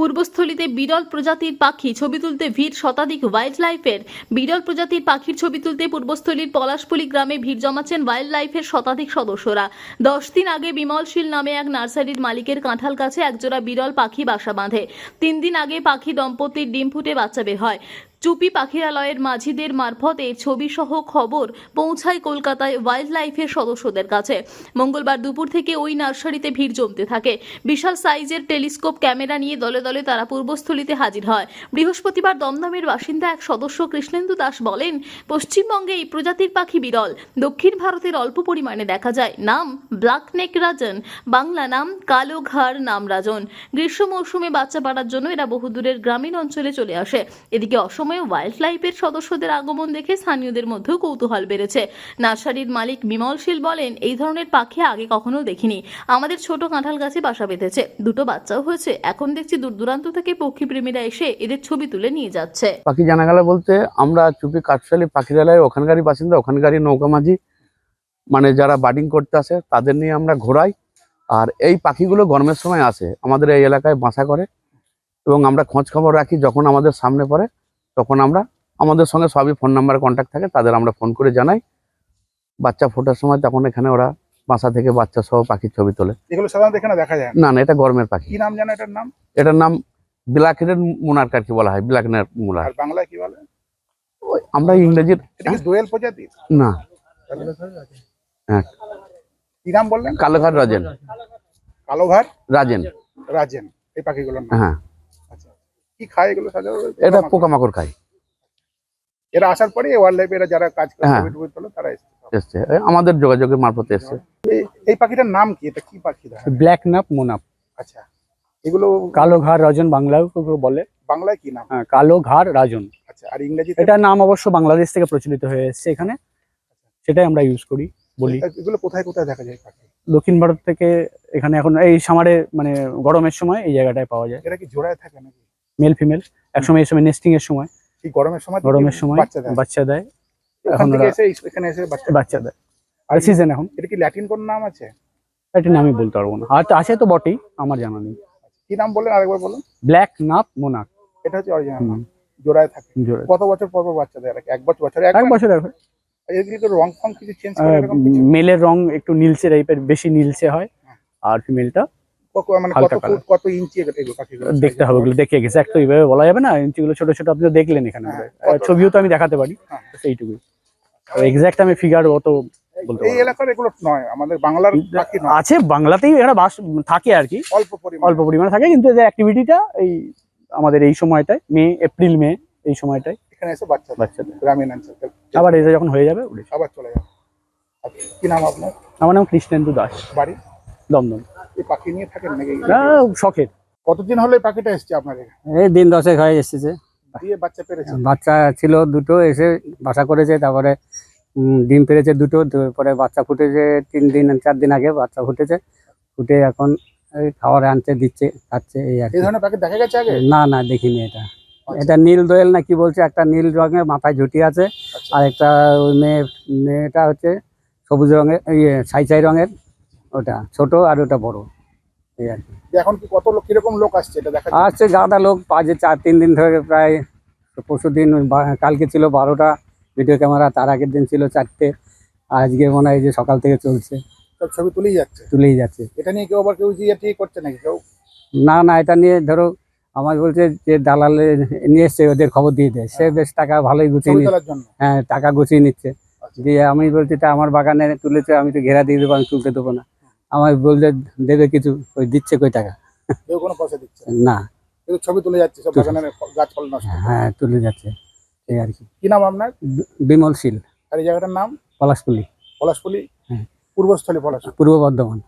পূর্বস্থলীতে বিরল প্রজাতির পাখি ছবি তুলতে ভিড় শতাধিক ওয়াইল্ড লাইফের বিরল প্রজাতির পাখির ছবি তুলতে পূর্বস্থলীর পলাশপুলি গ্রামে ভিড় জমাচ্ছেন ওয়াইল্ড লাইফের শতাধিক সদস্যরা। দশ দিন আগে বিমলশীল নামে এক নার্সারির মালিকের কাঁঠাল কাছে একজোড়া বিরল পাখি বাসা বাঁধে। তিন দিন আগে পাখি দম্পতির ডিম ফুটে বাচ্চা বের হয়। চুপি পাখিরালয়ের মাঝিদের মারফতে ছবি সহ খবর পৌঁছায় কলকাতায় ওয়াইল্ড লাইফের সদস্যদের কাছে। মঙ্গলবার দুপুর থেকে ওই নার্সারিতে ভিড় জমতে থাকে। বিশাল সাইজের টেলিস্কোপ ক্যামেরা নিয়ে দলে দলে তারা পূর্বস্থলীতে হাজির হয়। বৃহস্পতিবার দমদমের বাসিন্দা এক সদস্য কৃষ্ণেন্দু দাস বলেন, পশ্চিমবঙ্গে এই প্রজাতির পাখি বিরল। দক্ষিণ ভারতের অল্প পরিমাণে দেখা যায়। নাম ব্ল্যাক নেক রাজন। বাংলা নাম কালো ঘাড় নাম রাজন। গ্রীষ্ম মৌসুমে বাচ্চা পাড়ার জন্য এরা বহুদূরের গ্রামীণ অঞ্চলে চলে আসে। এদিকে অসময়ে ওয়াইল্ড লাইফের সদস্যদের আগমন দেখে স্থানীয়দের মধ্যেও কৌতূহল বেড়েছে। নার্সারির মালিক বিমল শীল বলেন, এই ধরনের পাখি আগে কখনো দেখিনি। আমাদের ছোট কাঁঠাল গাছে বাসা বেঁধেছে, দুটো বাচ্চাও হয়েছে। এখন দেখছি দূর দূরান্ত থেকে পক্ষী প্রেমীরা এসে এদের ছবি তুলে নিয়ে যাচ্ছে। পাখি জানা গেল বলতে, আমরা চুপি কাঠশালী পাখিরালয়, ওখানকারই বাসিন্দা, ওখানকারই নৌকা মাঝি মানে যারা বার্ডিং করতে আসে, তাদের নিয়ে আমরা ঘোরাই। আর এই পাখিগুলো গরমের সময় আসে, আমাদের এই এলাকায় বাসা করে। এবং আমরা খোঁজ খবর রাখি যখন আমাদের সামনে পড়ে। তখন আমরা আমাদের সঙ্গে সবই ফোন নাম্বারে কন্ট্যাক্ট থাকে তাদের আমরা ফোন করে জানাই। বাচ্চা ফোটার সময় তখন এখানে ওরা বাসা থেকে বাচ্চা সহ পাখির ছবি তোলে। এগুলো সাধারণত এখানে দেখা যায় না? না এটা গরমের পাখি। কি নাম জানো এটার নাম? এটার নাম ব্ল্যাক হেডেড মুনার্ক আর কি বলা হয় ব্ল্যাক মুনার আর বাংলায় কি বলে? আমরা এটা কি দোয়েল প্রজাতি? না। হ্যাঁ। কি নাম বললেন? কালোঘাট রাজেন। কালোঘাট? রাজেন। রাজেন এই পাখিগুলোর নাম। হ্যাঁ। কি খায় এগুলো সাধারণত এটা পোকামাকড় খায়। এরা আসার পরে ওয়াইল্ড লাইফ এরা যারা কাজ করে হ্যাঁ। ছবি তোলে তারা এসছে এসছে। আমাদের যোগাযোগের মারফতে এসছে। এই- এই পাখিটার নাম কি? এটা কি পাখি ব্ল্যাক নাপ মোনাপ আচ্ছা। এগুলো কালো ঘাড় রাজন বাংলায় বলে। বাংলায় কি নাম? হ্যাঁ, কালো ঘাড় রাজন। আচ্ছা আর ইংরেজিতে? এটা নাম অবশ্য বাংলাদেশ থেকে প্রচলিত হয়ে এসেছে এখানে। সেটাই আমরা ইউজ করি বলি। এগুলো কোথায় কোথায় দেখা যায় পাখি? দক্ষিণ ভারত থেকে এখানে এখন এই সামারে মানে গরমের সময় এই জায়গাটায় পাওয়া যায়। এরা কি জোড়ায় থাকে নাকি? মেল ফিমেল একসময় এই সময় নেস্টিং এর সময়। গরমের সময়? গরমের সময় বাচ্চা দেয়। বাচ্চা দেয়। এখন এখানে এসে বাচ্চা দেয়। আর সিজন এখন। এটা কি ল্যাটিন কোন নাম আছে? নিয়ে আমি বলতে পারব না। আর তো আছে তো বটেই আমার জানা নেই। কি নাম বললেন? আরেকবার বলুন। ব্ল্যাক নাপ মোনাক এটা হচ্ছে অরিজিনাল নাম। জোড়ায় থাকে। কত বছর পর পর বাচ্চা দেয়? এক বছর বছরে এক বছর রং ফং কিছু চেঞ্জ করে মেলের রং একটু নীলচে টাইপের বেশি নীলচে হয়। আর ফিমেলটা মানে দেখতে হবে ওগুলো দেখে গেছে। তো এইভাবে বলা যাবে না ইঞ্চিগুলো ছোট ছোট আপনি দেখলেন এখানে। হ্যাঁ, ছবিও তো আমি দেখাতে পারি হ্যাঁ। সেইটুকুই। এক্সাক্ট আমি ফিগার অত এই এলাকার এগুলো নয় আমাদের বাংলার আছে বাংলাতেই এখানে বাস থাকে আর কি। অল্প পরিমাণ। অল্প পরিমাণে থাকে কিন্তু যে অ্যাক্টিভিটিটা এই আমাদের এই সময়টায় মে এপ্রিল মে এই সময়টায়। এখানে এসে বাচ্চা। বাচ্চাদের। গ্রামীণ অঞ্চল আবার এটা যখন হয়ে যাবে। আবার চলে যাবে। আচ্ছা, কি নাম আপনার? আমার নাম কৃষ্ণেন্দু দাস। বাড়ি? দমদম। এই পাখি নিয়ে থাকেন নাকি? আহ, শখের। কতদিন হলো এই পাখিটা এসছে আপনার এই দিন দশেক হয়ে এসেছে। দিয়ে বাচ্চা পেরেছে? বাচ্চা ছিল দুটো এসে বাসা করেছে তারপরে ডিম পেরেছে দুটো তারপরে বাচ্চা ফুটেছে তিন দিন চার দিন আগে বাচ্চা ফুটেছে। ফুটে এখন খাবার আনতে দিচ্ছে খাচ্ছে এই আর। এই ধরনের পাখি দেখা গেছে আগে? না না দেখিনি এটা। এটা নীল দোয়েল না কি বলছে? একটা নীল রঙের মাথায় ঝুটি আছে। আচ্ছা। আর একটা ওই মেয়ে মেয়েটা হচ্ছে সবুজ রঙের ইয়ে ছাই ছাই রঙের। ওটা ছোট আর ওটা বড়। এই আর কি। এখন কি কত লোক কীরকম লোক আসছে এটা দেখা? আসছে গাদা লোক পাঁচে চার তিন দিন ধরে প্রায় পরশু দিন কালকে ছিল বারোটা ভিডিও ক্যামেরা তার আগের দিন ছিল চারটে আজকে মনে হয় যে সকাল থেকে চলছে। সব ছবি তুলেই যাচ্ছে? তুলেই যাচ্ছে। এটা নিয়ে কেউ আবার কেউ দিয়ে ঠিক করছে নাকি কেউ? না না এটা নিয়ে ধরো আমার বলছে যে দালালে নিয়ে এসছে ওদের খবর দিয়ে দেয়। সে বেশ টাকা ভালোই গুছিয়ে নিচ্ছে। হ্যাঁ টাকা গুছিয়ে নিচ্ছে। আচ্ছা। দিয়ে আমি বলছি তা আমার বাগানে তুলেছে আমি তো ঘেরা দিয়ে দেবো আমি তুলতে দেবো না। আমার বলতে দেবে কিছু ওই দিচ্ছে কই টাকা? কেউ কোনো পয়সা দিচ্ছে? না। ছবি তুলে যাচ্ছে সব বাগানের গাছ নষ্ট। হ্যাঁ তুলে যাচ্ছে এই আর কি। কি নাম আপনার? বি- বিমল শীল। আর এই জায়গাটার নাম? পলাশপুলি? হ্যাঁ। পূর্বস্থলী পলাশ। পূর্ব বর্ধমান।